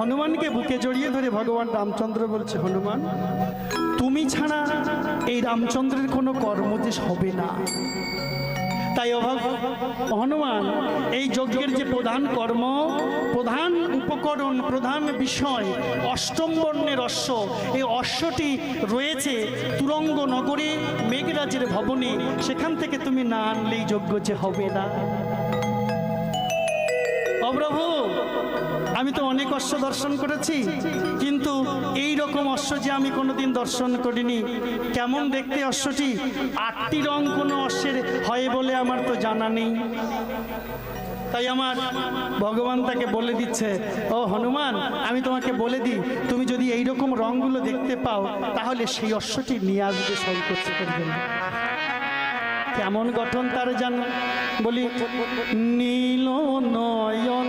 হনুমানকে বুকে জড়িয়ে ধরে ভগবান রামচন্দ্র বলছে, হনুমান, তুমি ছাড়া এই রামচন্দ্রের কোনো কর্ম হবে না। তাই হনুমান, এই যজ্ঞের যে প্রধান কর্ম, প্রধান উপকরণ, প্রধান বিষয়, অষ্টম বর্ণের অশ্ব, এই অশ্বটি রয়েছে তুরঙ্গ নগরে মেঘরাজের ভবনে। সেখান থেকে তুমি না আনলেই যজ্ঞ যে হবে না। অপ্রভু আমি তো অনেক অশ্ব দর্শন করেছি, কিন্তু এই রকম অশ্ব যে আমি কোনোদিন দর্শন করিনি। কেমন দেখতে অশ্বটি? আটটি রং কোনো অশ্বের হয় বলে আমার তো জানা নেই। তাই আমার ভগবান তাকে বলে দিচ্ছে, ও হনুমান, আমি তোমাকে বলে দিই, তুমি যদি এই রকম রঙগুলো দেখতে পাও, তাহলে সেই অশ্বটি নিয়ে আসবে সংকোচ করবে না কেমন গঠন তার জানো? বলি, নীল নয়ন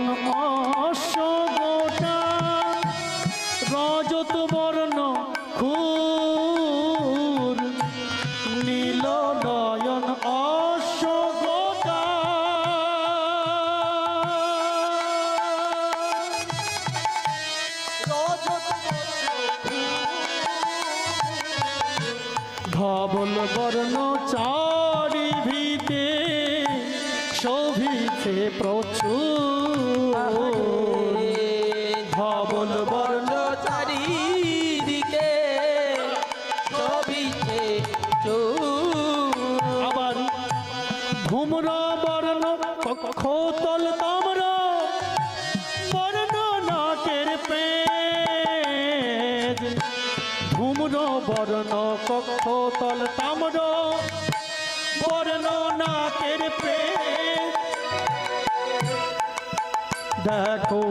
দেখো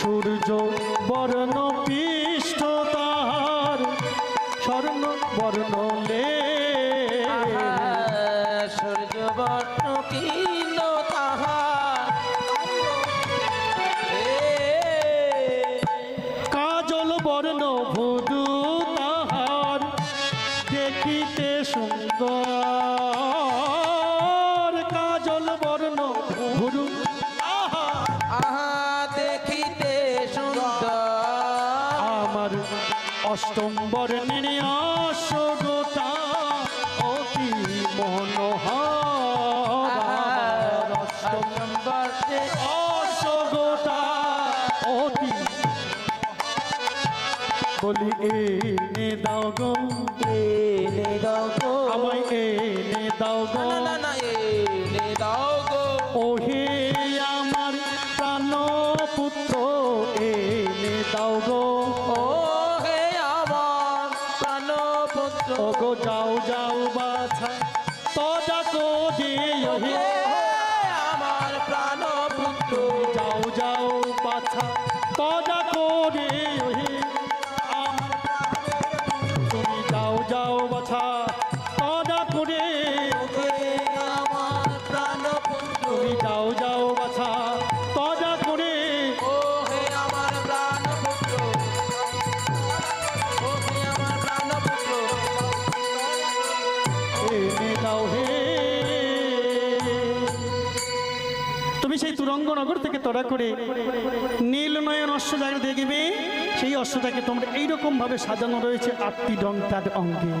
সূর্য বর্ণ পৃষ্ঠ তাহার স্বর্ণ বর্ণ সূর্য বর্ণ কিন অষ্টম বর্ণের অশ্বগোটা অতি মনোহর। অষ্টম বর্ষে অশ্বগোটা অতি বলি এনে দাও গো। এনে দাও গো। আমায় এনে দাও গো। না না না এনে দাও গো। ওহে আমার প্রাণ পুত্র এনে দাও গো। নগর থেকে তোরা করে নীল নয়ন অশ্ব জায়গা দেখবে সেই অশ্বটাকে তোমরা এইরকম ভাবে সাজানো রয়েছে আটটি রং তার অঙ্গে।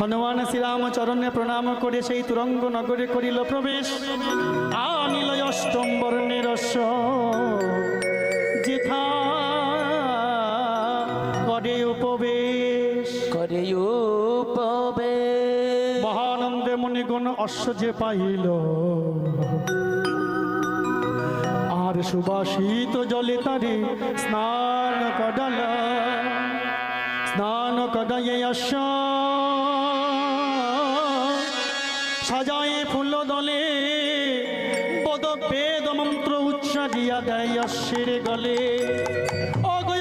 হনুমান শ্রীরাম শ্রীরামচরণে প্রণাম করে সেই তুরঙ্গ নগরে করিল প্রবেশ। আনিল অষ্টম বর্ণের অশ্ব যেথা করে উপবেশ। করে উপবে মহানন্দে মণিগুণ অশ্ব যে পাইল। আর সুবাসিত জলে তারে স্নান কডাল স্নান কডাই আস সাজায়ে ফুল দলে পদ বেদ মন্ত্র উচ্চারিয়া দেয় অশ্বের গলে। অগয়গনে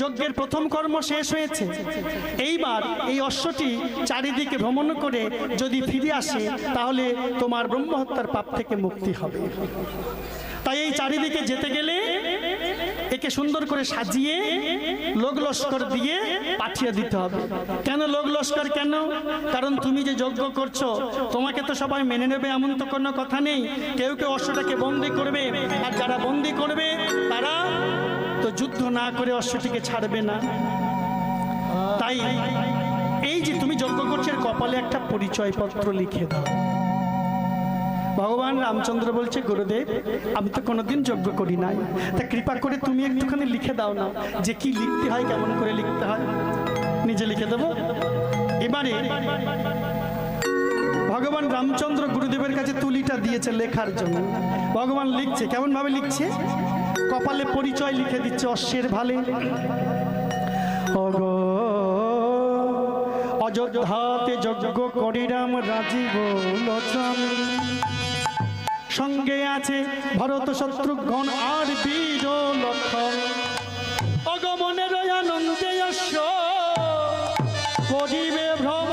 যজ্ঞের প্রথম কর্ম শেষ হয়েছে। এইবার এই অশ্বটি চারিদিকে ভ্রমণ করে যদি ফিরে আসে, তাহলে তোমার ব্রহ্মহত্যার পাপ থেকে মুক্তি হবে। তাই এই চারিদিকে যেতে গেলে একে সুন্দর করে সাজিয়ে লোক লস্কর দিয়ে পাঠিয়ে দিতে হবে। কেন লোক লস্কর কেন? কারণ তুমি যে যজ্ঞ করছ, তোমাকে তো সবাই মেনে নেবে, এমন তো কোনো কথা নেই। কেউ কেউ অশ্বটাকে বন্দি করবে, আর যারা বন্দি করবে, তারা তো যুদ্ধ না করে অশ্বটিকে ছাড়বে না। তাই এই যে তুমি যজ্ঞ করছ কপালে একটা পরিচয়পত্র লিখে দাও। ভগবান রামচন্দ্র বলছে, গুরুদেব, আমি তো কোনোদিন যজ্ঞ করি নাই। তা কৃপা করে তুমি একটুখানি লিখে দাও না, যে কি লিখতে হয়, কেমন করে লিখতে হয়? নিজে লিখে দেবো? এবারে ভগবান রামচন্দ্র গুরুদেবের কাছে তুলিটা দিয়েছে লেখার জন্য। ভগবান লিখছে কেমন ভাবে লিখছে? কপালে পরিচয় লিখে দিচ্ছে অশ্বের ভালে। অযোধ্যাতে যজ্ঞ করিরাম রাজীব লোচন সঙ্গে আছে ভরত শত্রুঘ্ন আর বীর লক্ষণ। অগমনের আনন্দে করিবে ভ্রম।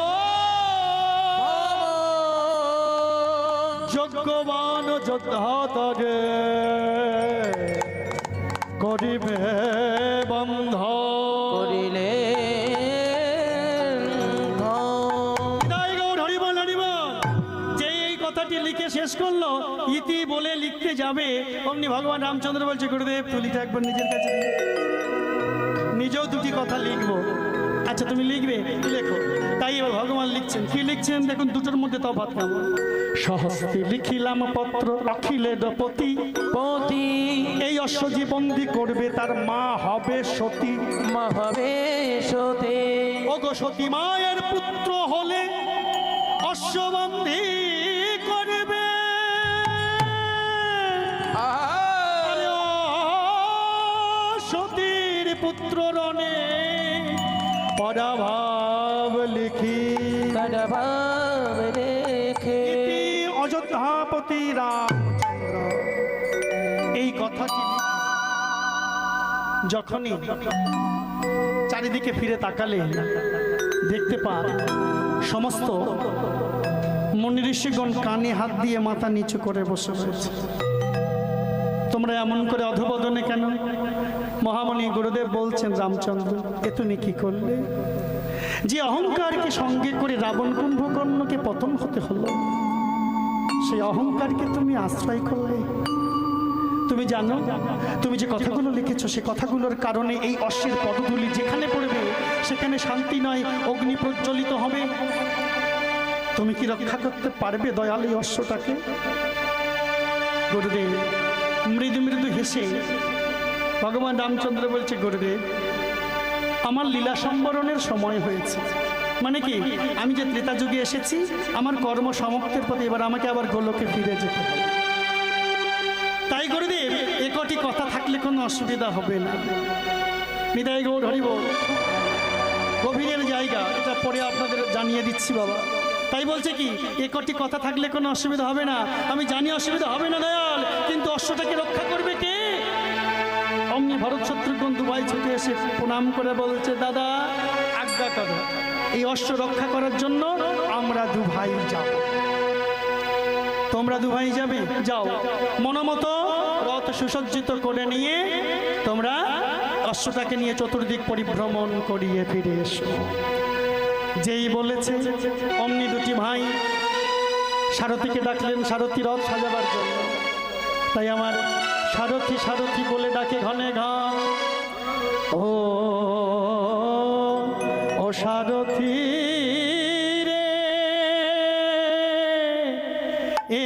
যজ্ঞবান যোদ্ধা তরে শেষ করল ইতি বলে লিখতে যাবে। অমনি ভগবান রামচন্দ্র বলছে গুরুদেব তুলিটা একবার নিজের কাছে নিজেও দুটি কথা লিখব। আচ্ছা তুমি লিখবে? লেখো। তাই এবার ভগবান লিখছেন। কি লিখছেন? দেখুন দুটোর মধ্যে তফাৎ কেমন? সহস্তে লিখিলাম পত্র অখিলে দপতি। পতি। এই অশ্বজি বন্দি করবে তার মা হবে সতী। মহাবেশতে ওগো সতী মায়ের পুত্র হলে অশ্ববন্ধি পুত্র রণে পরাভাব লিখি। করভাব রেখে অযোধ্যাপতি রামচন্দ্র। এই কথাটি যখনই চারিদিকে ফিরে তাকালে দেখতে পান সমস্ত মুনি ঋষিগণ কানে হাত দিয়ে মাথা নিচু করে বসে রয়েছে। তোমরা এমন করে অধবদনে কেন? মহামণি গুরুদেব বলছেন, রামচন্দ্র এ তুমি কি করলে? যে অহংকারকে সঙ্গে করে রাবণ কুম্ভকর্ণকে পতন হতে হলো। সেই অহংকারকে তুমি আশ্রয় করলে। তুমি জানো, তুমি যে কথাগুলো লিখেছো, সে কথাগুলোর কারণে এই অশ্বের পদগুলি যেখানে পড়বে, সেখানে শান্তি নয়, অগ্নি প্রজ্বলিত হবে। তুমি কি রক্ষা করতে পারবে দয়াল এই অশ্বটাকে? গুরুদেব মৃদু মৃদু হেসে ভগবান রামচন্দ্র বলছে, গুরুদেব, আমার লীলা সম্বরণের সময় হয়েছে। মানে কি, আমি যে ত্রেতা যুগে এসেছি, আমার কর্ম সমাপ্তের পথে এবার আমাকে আবার গোলকে ফিরে যেতে হবে। তাই গুরুদেব, এ কটি কথা থাকলে কোনো অসুবিধা হবে না। নিতাই গৌর হরিব। গভীরের জায়গা, এটা পরে আপনাদের জানিয়ে দিচ্ছি বাবা। তাই বলছে কি, এ কটি কথা থাকলে কোনো অসুবিধা হবে না। আমি জানি অসুবিধা হবে না, দয়াল, কিন্তু অশ্বটাকে রক্ষা করবে কে? ভরত শত্রুঘ্ন দুবাই ছুটে এসে প্রণাম করে বলছে, দাদা, আজ্ঞা করো এই অশ্ব রক্ষা করার জন্য আমরা দু ভাই যাব। তোমরা দু ভাই যাবে? যাও। মনোমতো রথ সুসজ্জিত করে নিয়ে তোমরা অশ্বটাকে নিয়ে চতুর্দিক পরিভ্রমণ করিয়ে ফিরে এসো। যেই বলেছে, অমনি দুটি ভাই সারথীকে ডাকলেন, সারথী রথ সাজাবার জন্য। তাই আমার সারথী সারথী বলে ডাকে ঘনে ঘন। ও সারথী রে। এ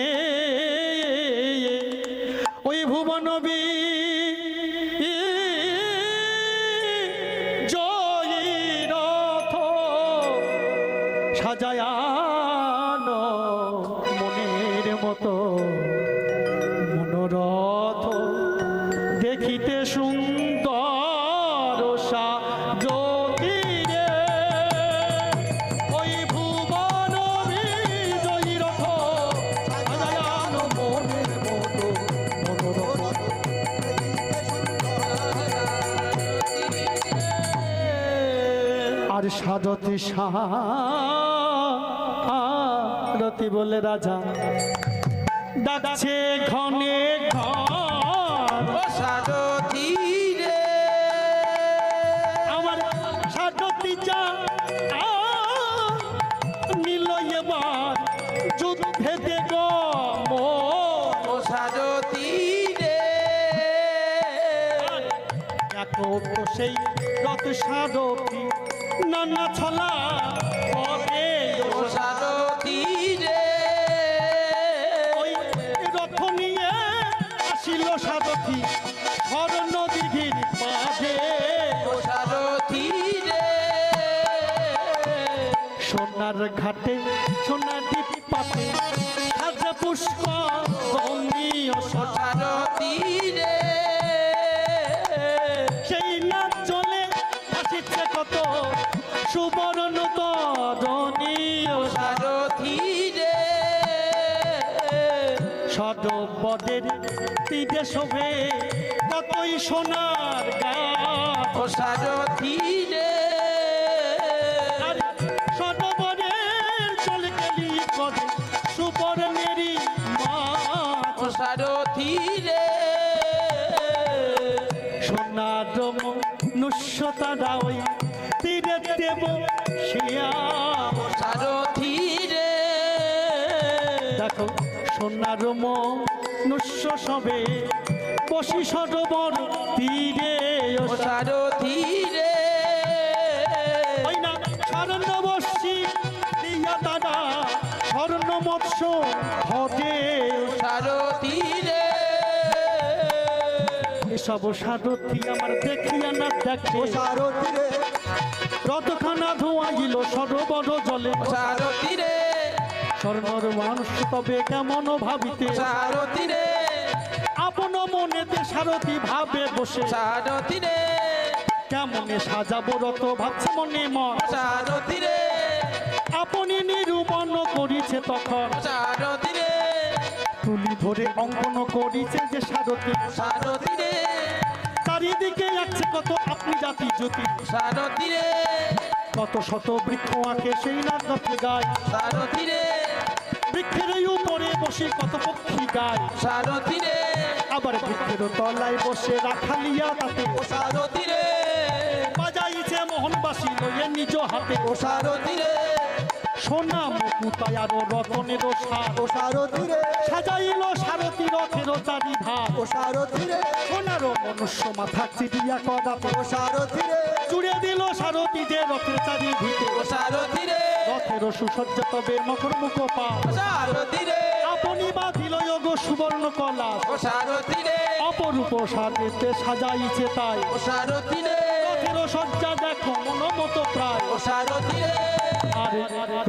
ওই ভুবনবী। জয়ী সারথি সারথি বলে রাজা। ডাকছে ঘনে রে। আমার সারথি যা। নিল এবার যুদ্ধে দেব ও সারথি রে। তো সেই রথ সারথি নানা ছলা করে রথ নিয়ে আসিল সারথি সারথি সোনার ঘাটে সোনার দ্বীপ পাতে সাজে পুষ্প সুবর্ণ তরণীয় সারথি রে। সদবদের তীরে শোভে কতই সোনার ও সারথি রে। চলে গেলি সুবর্ণেরই সারথি রে। সোনার ওই তীরে দেব শিয়া সারথি রে দেখো সোনার নুস্য সবে বসি সরোবর তীরে ও সারথি রে ওই না স্বর্ণ বর্ষি দিয়া দাদা স্বর্ণ মৎস্য হজে সারথি রে এসব সারথি আমার দেখিয়া না দেখে। সারথি রে রথখানা ধোয়াইল সরোবর জলে। সারথি রে স্বর্ণর মানুষ তবে কেমন ভাবিতে? সারথি রে আপন মনেতে সারথি ভাবে বসে। সারথি রে কেমনে সাজাবো রত ভাবছে মনে মন। সারথি রে আপনি নিরূপণ করিছে তখন। সারথি রে তুলি ধরে অঙ্কন করিছে যে সারথি। সারথি রে চারিদিকে আছে কত আপনি জাতি জ্যোতি। সারথি রে কত শত বৃক্ষ আঁকে সেই নাচে গায়। সারথি রে বৃক্ষের উপরে বসে কত পক্ষী গায়। সারথি রে আবার বৃক্ষের তলায় বসে রাখালিয়া তাতে। সারথি রে বাজাইছে মোহনবাসী লইয়ে নিজ হাতে। ও সারথি রে সোনা মুকুতায় আরও রতনেরও সার ও সারথি রে সাজাইল সারথি রথের চারি ধার ও সারথি রে সোনারও মনুষ্য মাথা চিড়িয়া কদাতে ও সারথি রে জুড়ে দিল সারথি যে রথের চারি ভিতে ও সারথি রে রথের সুসজ্জ তবে মকর মুখ পা সারথি রে আপনি বাঁধিল যোগ সুবর্ণ কলা। ও সারথি রে অপরূপ সাজেতে সাজাইছে তাই। ও সারথি রে রথের সজ্জা দেখো মনোমত প্রায়। ও সারথি রে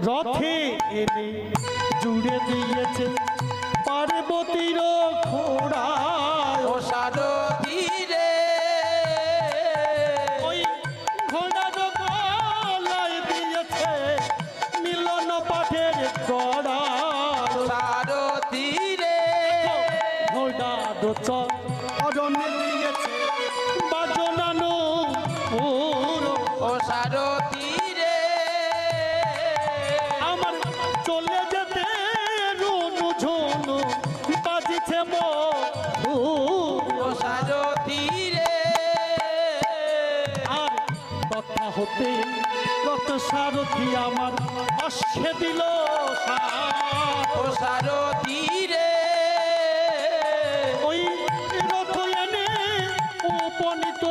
রথে এনে জুড়ে দিয়েছে পার্বতীর খোড়া। ও সারথি হতে কত সারথি আমার অশ্বে দিল সার। সারথি রে। ওই রথ এনে উপনীত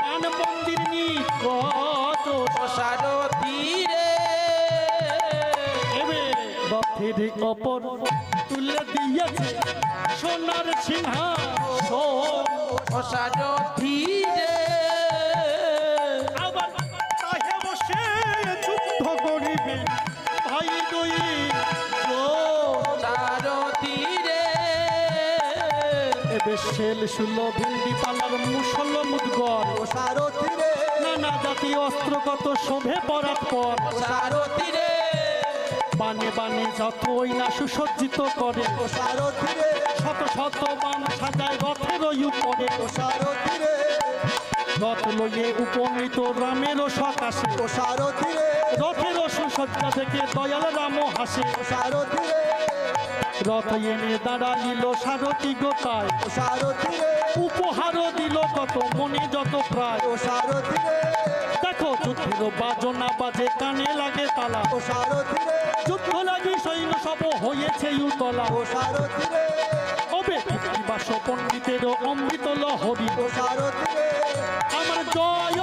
মান মন্দির নিকট। ও সারথি রে। এবে রথের অপর তুলে দিয়েছে সোনার সিংহাসন। ও সারথি এবে শেল ভিন্ডি পালার মুসল মুদগর সারথি রে নানা জাতীয় অস্ত্র কত শোভে পরাত পর। সারথি রে বানে বানে যতই না সুসজ্জিত করে। সারথি রে শত শত বান সাজায় রথের উপরে। সারথি রে রথ লইয়ে উপনীত রামেরও সকাশে। সারথি রে রথের সুসজ্জা থেকে দয়াল রাম হাসে। সারথি রে রথ এনে দাঁড়াইল সারথি গোতায় সারথি উপহারও দিল কত, মনে যত প্রায়। সারথি দেখো যুদ্ধের বাজনা বাজে, কানে লাগে তালা। ও সারথি যুদ্ধ লাগি সৈন্য সব হয়েছে উতলা। ও সারথি রে ওবে কৃত্তিবাস পণ্ডিতের অমৃত লহরী। ও সারথি আমার জয়